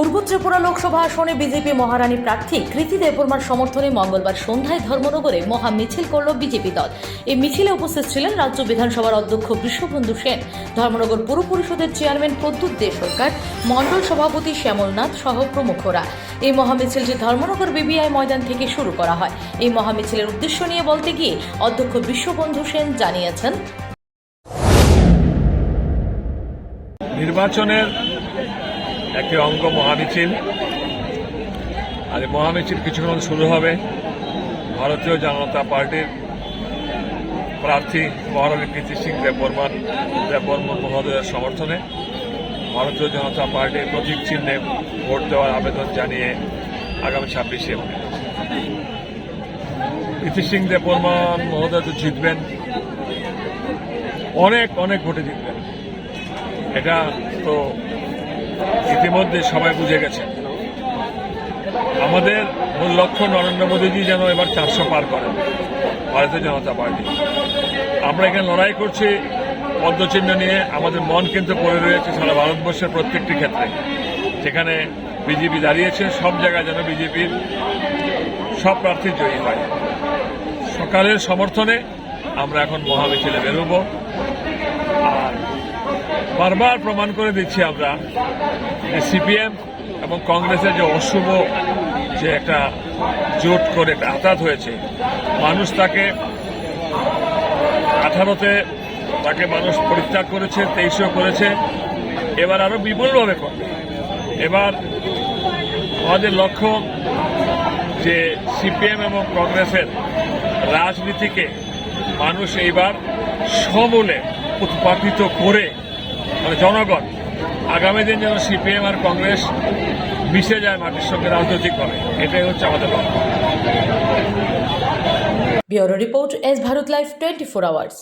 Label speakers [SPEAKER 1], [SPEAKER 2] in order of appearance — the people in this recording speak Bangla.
[SPEAKER 1] পূর্ব ত্রিপুরা লোকসভা আসনে বিজেপি মহারানী প্রার্থী কৃতি দেববর্মার সমর্থনে মঙ্গলবার সন্ধ্যায় ধর্মনগরে মহা মিছিল করল বিজেপি দল। এই মিছিলে উপস্থিত ছিলেন রাজ্য বিধানসভার অধ্যক্ষ বিশ্ববন্ধু সেন, ধর্মনগর পুর পরিষদের চেয়ারম্যান প্রদ্যুৎ দে সরকার মণ্ডল সভাপতি শ্যামলনাথ সহ প্রমুখরা। এই মহামিছিলটি ধর্মনগর বিবিআই ময়দান থেকে শুরু করা হয়। এই মহামিছিলের উদ্দেশ্য নিয়ে বলতে গিয়ে অধ্যক্ষ বিশ্ববন্ধু সেন জানিয়েছেন
[SPEAKER 2] নির্বাচনের একটি অঙ্গ মহামিছিল। আর এই মহামিছিল কিছুক্ষণ শুরু হবে। ভারতীয় জনতা পার্টির প্রার্থী মহারানী কীর্তি সিং দেববর্মান দেববর্মন মহোদয়ের সমর্থনে ভারতীয় জনতা পার্টির প্রতীক চিহ্নে ভোট দেওয়ার আবেদন জানিয়ে আগামী ছাব্বিশে কীর্তি সিং দেববর্মান মহোদয় তো জিতবেন। অনেক অনেক ভোটে জিতবেন। এটা তো ইতিমধ্যে সবাই বুঝে গেছে। আমাদের মূল লক্ষ্য নরেন্দ্র মোদীজি যেন এবার চারশো পার করেন। ভারতীয় জনতা পার্টি। আমরা এখানে লড়াই করছি, পদ্মচিহ্ন নিয়ে আমাদের মন কিন্তু পড়ে রয়েছে সারা ভারতবর্ষের প্রত্যেকটি ক্ষেত্রে। যেখানে বিজেপি দাঁড়িয়েছে, সব জায়গায় যেন বিজেপির সব প্রার্থী জয়ী হয়। সকালের সমর্থনে আমরা এখন মহামিছিলে বেরোবো। আর বারবার প্রমাণ করে দিচ্ছি আমরা যে সিপিএম এবং কংগ্রেসের যে অশুভ যে একটা জোট করে একটা আঘাত হয়েছে, মানুষ তাকে আঠারোতে তাকে মানুষ পরিত্যাগ করেছে, তেইশেও করেছে, এবার আরও বিপুলভাবে করবে এবার আমাদের লক্ষ্য যে সিপিএম এবং কংগ্রেসের রাজনীতিকে মানুষ এইবার সমূলে উৎপাদিত করে মানে জনগণ, আগামী দিন যেন সিপিএম আর কংগ্রেস মিশে যায় মাটির সঙ্গে রাজনৈতিকভাবে, এটাই হচ্ছে আমাদের লক্ষ্য।
[SPEAKER 1] Bureau report S Bharat life twenty four hours.